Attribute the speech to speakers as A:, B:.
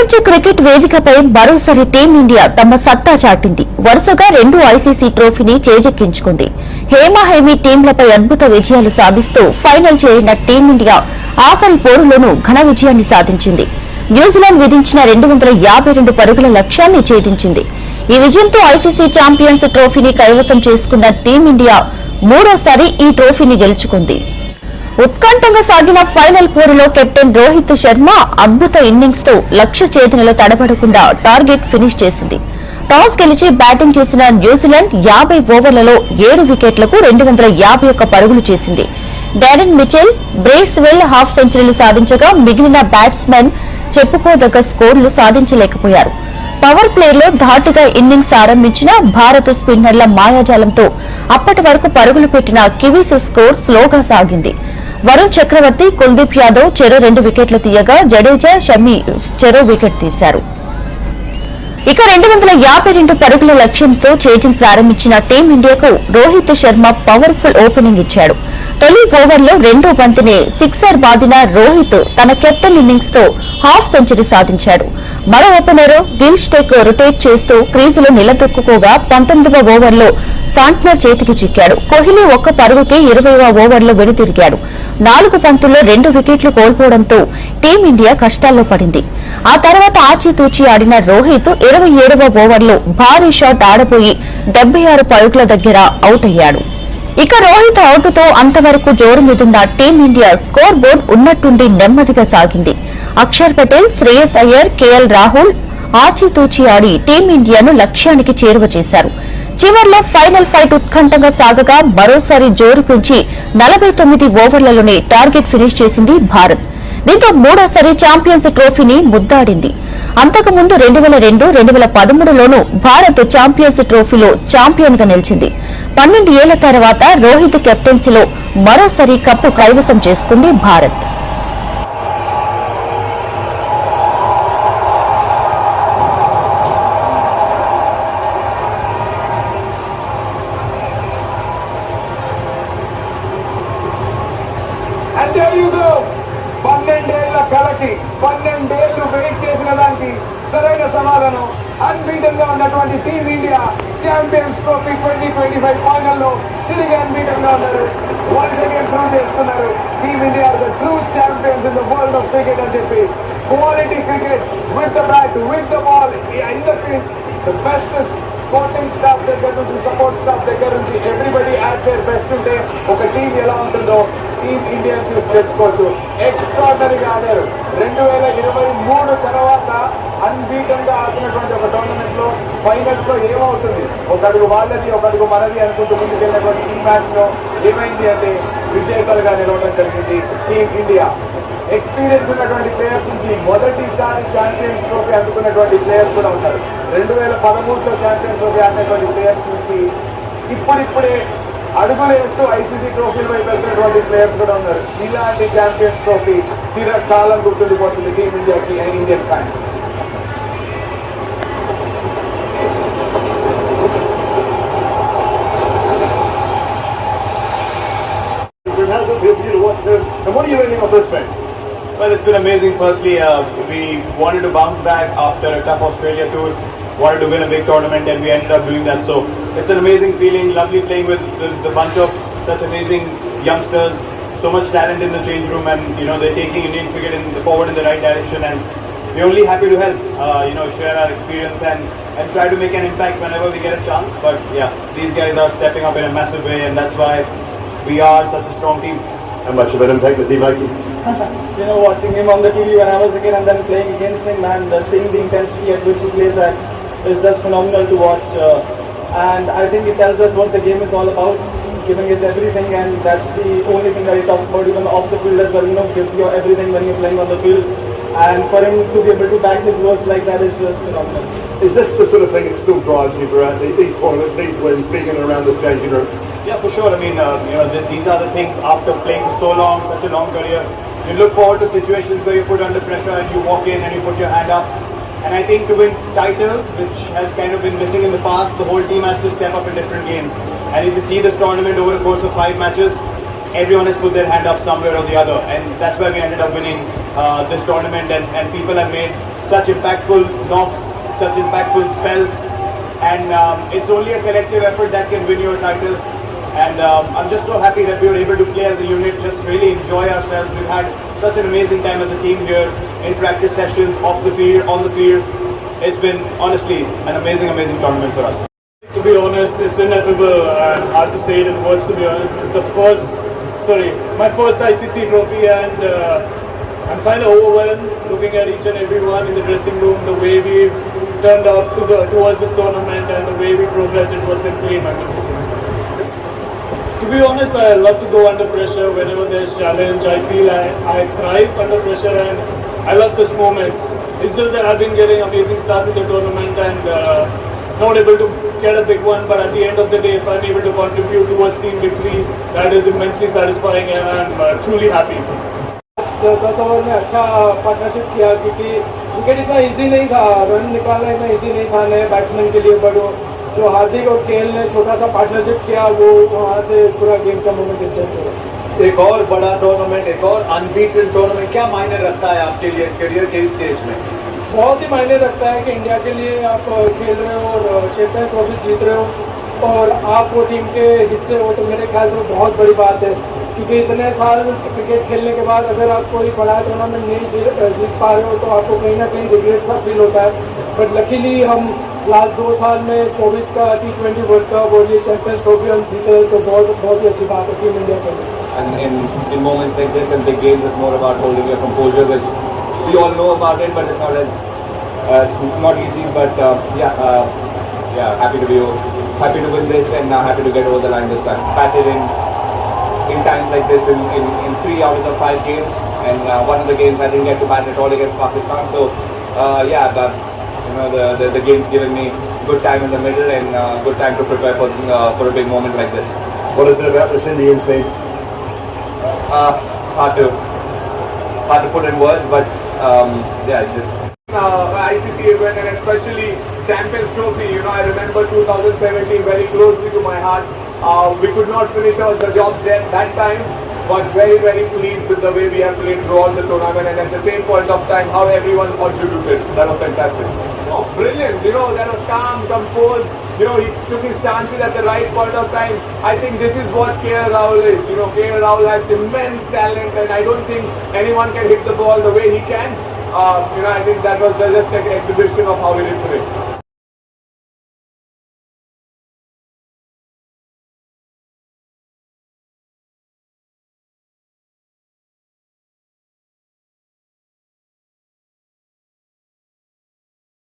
A: ప్రపంచ క్రికెట్ వేదికపై మరోసారి టీమిండియా తమ సత్తా చాటింది. వరుసగా రెండు ఐసీసీ ట్రోఫీని చేజెక్కించుకుంది. హేమాహేమి టీంలపై అద్భుత విజయాలు సాధిస్తూ ఫైనల్ చేరిన టీమిండియా ఆఖరి పోరులోనూ ఘన విజయాన్ని సాధించింది. న్యూజిలాండ్ విధించిన రెండు వందల యాభై రెండు పరుగుల లక్ష్యాన్ని ఛేదించింది. ఈ విజయంతో ఐసీసీ ఛాంపియన్స్ ట్రోఫీని కైవసం చేసుకున్న టీమిండియా మూడోసారి ఈ ట్రోఫీని గెలుచుకుంది. ఉత్కంఠంగా సాగిన ఫైనల్ పోరులో కెప్టెన్ రోహిత్ శర్మ అద్భుత ఇన్నింగ్స్తో లక్ష్య ఛేదనలో తడబడకుండా టార్గెట్ ఫినిష్ చేసింది. టాస్ గెలిచి బ్యాటింగ్ చేసిన న్యూజిలాండ్ యాభై ఓవర్లలో ఏడు వికెట్లకు రెండు వందల యాభై ఒక్క పరుగులు చేసింది. Daryl Mitchell Bracewell half centuries సాధించగా మిగిలిన బ్యాట్స్మెన్ చెప్పుకోదగ్గ స్కోర్లు సాధించలేకపోయారు. పవర్ ప్లేలో ధాటుగా ఇన్నింగ్స్ ఆరంభించిన భారత స్పిన్నర్ల మాయాజాలంతో అప్పటి వరకు పరుగులు పెట్టిన కివీస్ స్కోర్ స్లోగా సాగింది. వరుణ్ చక్రవర్తి కుల్దీప్ యాదవ్ చెరో రెండు వికెట్లు తీయగా జడేజా షమీ చెరో వికెట్ తీశారు. ఇక రెండు వందల యాభై రెండు పరుగుల లక్ష్యంతో చేజింగ్ ప్రారంభించిన టీమిండియాకు రోహిత్ శర్మ పవర్ఫుల్ ఓపెనింగ్ ఇచ్చాడు. తొలి ఓవర్లో రెండో బంతిని సిక్సర్ బాదిన రోహిత్ తన కెప్టెన్ ఇన్నింగ్స్తో హాఫ్ సెంచరీ సాధించాడు. మరో ఓపెనర్ గిల్ స్టెక్ రొటేట్ చేస్తూ క్రీజులో నిలదొక్కుకోగా పంతొమ్మిదవ ఓవర్లో ఫాంట్నర్ చేతికి చిక్కాడు. కోహ్లీ ఒక్క పరుగుకి ఇరవైవ ఓవర్లో వెనుతిరిగాడు. నాలుగు పంతుల్లో రెండు వికెట్లు కోల్పోవడంతో టీమిండియా కష్టాల్లో పడింది. ఆ తర్వాత ఆచితూచి ఆడిన రోహిత్ ఇరవై ఏడవ ఓవర్లో భారీ షాట్ ఆడపోయి డెబ్బై ఆరు పరుగుల దగ్గర అవుట్ అయ్యాడు ఇక రోహిత్ అవుట్తో అంతవరకు జోరు మీదున్న టీమిండియా స్కోర్ బోర్డ్ ఉన్నట్టుండి నెమ్మదిగా సాగింది. అక్షర్ పటేల్ శ్రేయస్ అయ్యర్ కేఎల్ రాహుల్ ఆచితూచి ఆడి టీమిండియాను లక్ష్యానికి చేరువ చేశారు. చివర్లో ఫైనల్ ఫైట్ ఉత్కంఠంగా సాగగా మరోసారి జోరు పెంచి నలభై తొమ్మిది ఓవర్లలోనే టార్గెట్ ఫినిష్ చేసింది భారత్. దీంతో మూడోసారి ఛాంపియన్స్ ట్రోఫీని ముద్దాడింది. అంతకుముందు రెండు వేల రెండు రెండు వేల పదమూడులోనూ భారత్ ఛాంపియన్స్ ట్రోఫీలో ఛాంపియన్గా నిలిచింది. పన్నెండు ఏళ్ళ తర్వాత రోహిత్ కెప్టెన్సీలో మరోసారి కప్పు కైవసం చేసుకుంది భారత్.
B: సరైన సమాధానం అన్బీటన్గా ఉన్నటువంటి team India champions trophy twenty twenty five ఫైనల్లో తిరిగి అన్బీటన్గా ఉన్నారు. వన్స్ అగైన్ ప్రూవ్ చేసుకున్నారు. Team India the true champions in the world of cricket అని చెప్పి. Quality cricket with the bat with the ball in the field the best coaching staff దగ్గర నుంచి support staff దగ్గర నుంచి ఎవ్రీబడి యాట్ దేర్ బెస్ట్ ఉంటే ఒక team ఎలా ఉంటుందో టీం ఇండియా చూసి తెలుసుకోవచ్చు. ఎక్స్ట్రాడనరీగా ఆడారు. రెండు వేల ఇరవై మూడు తర్వాత అన్బీటన్గా ఆడినటువంటి ఒక టోర్నమెంట్లో ఫైనల్స్లో ఏమవుతుంది? ఒక అడుగు వాళ్ళది ఒక అడుగు మనది అనుకుంటూ ముందుకెళ్ళినటువంటి ఈ మ్యాచ్లో ఏమైంది అంటే విజేతలుగా నిలవడం జరిగింది టీమ్ ఇండియా. ఎక్స్పీరియన్స్ ఉన్నటువంటి ప్లేయర్స్ నుంచి మొదటిసారి ఛాంపియన్స్ ట్రోఫీ అందుకున్నటువంటి ప్లేయర్స్ కూడా ఉంటారు రెండు వేల పదమూడులో ఛాంపియన్స్ ట్రోఫీ ఆడినటువంటి ప్లేయర్స్ నుంచి ఇప్పుడిప్పుడే అడుగులు వేస్తూ ఐసీసీ ట్రోఫీలు వైపు వెళ్తున్నటువంటి ప్లేయర్స్ కూడా ఉన్నారు. ఇలాంటి ఛాంపియన్స్ ట్రోఫీ చిరకాలం గుర్తుండిపోతుంది టీమ్ ఇండియాకి
C: Indian fans what are of this?
D: Well, it's been amazing. Firstly, uh, we wanted to bounce back after a tough Australia tour, wanted to win a big tournament, and we ended up doing that. So it's an amazing feeling. Lovely playing with the, the bunch of such amazing youngsters. So much talent in the change room, and you know they're taking Indian cricket in the forward in the right direction. And we're only happy to help. Uh, you know, share our experience and and try to make an impact whenever we get a chance. But yeah, these guys are stepping up in a massive way, and that's why we are such a strong team.
C: How much of an impact does he make?
E: you know, watching him on the TV when I was a kid and then playing against him and uh, seeing the intensity at which he plays at is just phenomenal to watch. Uh, and I think it tells us what the game is all about, giving us everything, and that's the only thing that he talks about, even off the field as well. You know, give your everything when you're playing on the field. And for him to be able to back his words like that is just phenomenal.
C: Is this the sort of thing that still drives you throughout these tournaments, these wins, being in and around the changing room?
D: Yeah, for sure. I mean, uh, you know, th- these are the things after playing so long, such a long career. You look forward to situations where you're put under pressure and you walk in and you put your hand up. And I think to win titles, which has kind of been missing in the past, the whole team has to step up in different games. And if you see this tournament over the course of five matches, everyone has put their hand up somewhere or the other. And that's why we ended up winning uh, this tournament. And, and people have made such impactful knocks, such impactful spells, and um, it's only a collective effort that can win you a title. And um, I'm just so happy that we were able to play as a unit, just really enjoy ourselves. We've had such an amazing time as a team here in practice sessions, off the field, on the field. It's been honestly an amazing, amazing tournament for us.
E: To be honest, it's ineffable and hard to say it in words. To be honest, it's the first, sorry, my first ICC trophy, and uh, I'm kind of overwhelmed looking at each and every one in the dressing room. The way we've turned up to the towards this tournament and the way we progressed, it was simply magnificent. To be honest, I love to go under pressure whenever there's challenge. I feel I, I thrive under pressure and I love such moments. It's just that I've been getting amazing starts in the tournament and uh, not able to get a big one. But at the end of the day, if I'm able to contribute towards team victory, that is immensely satisfying and I'm uh, truly happy. दस over में अच्छा partnership किया क्योंकि wicket इतना easy नहीं था run निकालना इतना इजी नहीं था नए बैट्समैन के लिए बट जो हार्दिक और केएल ने छोटा सा पार्टनरशिप किया वो वहाँ से पूरा गेम का मोमेंट चेंज हो
F: एक और बड़ा टूर्नामेंट एक और अनबीटन टूर्नामेंट क्या मायने रखता है आपके लिए करियर के स्टेज में?
E: बहुत ही मायने रखता है कि इंडिया के लिए आप खेल रहे हो और चैंपियंस ट्रॉफी जीत रहे हो। और आप वो टीम के हिस्से हो तो मेरे ख्याल से बहुत बड़ी बात है। क्योंकि इतने साल क्रिकेट खेलने के बाद अगर आप कोई बड़ा टूर्नामेंट नहीं जीत पा रहे हो तो आपको कहीं ना कहीं रिग्रेट सा फील होता है। बट लकीली हम लास्ट दो साल में 24 का टी ट्वेंटी वर्ल्ड कप और ये चैंपियंस ट्रॉफी हम जीते तो बहुत बहुत ही अच्छी बात है टीम इंडिया के लिए
G: And in, in moments like this and big games, it's more about holding your composure, which we all know about it, but it's not as uh, it's not easy. But uh, yeah, uh, yeah, happy to be happy to win this and uh, happy to get over the line this time. Batted in in times like this in, in, in three out of the five games, and uh, one of the games I didn't get to bat at all against Pakistan. So uh, yeah, but you know the, the the game's given me good time in the middle and uh, good time to prepare for uh, for a big moment like this.
C: What is it about this Indian team?
G: Uh, it's hard to hard to put in words, but um, yeah, it's just
B: uh, ICC event and especially Champions Trophy. You know, I remember 2017 very closely to my heart. Uh, we could not finish out the job then that time, but very very pleased with the way we have played throughout the tournament and at the same point of time how everyone contributed. That was fantastic. Oh, brilliant! You know, that was calm, composed. You know, he took his chances at the right point of time. I think this is what KL Rahul is. You know, KL Rahul has immense talent, and I don't think anyone can hit the ball the way he can. Uh, you know, I think that was just an exhibition of how he did today.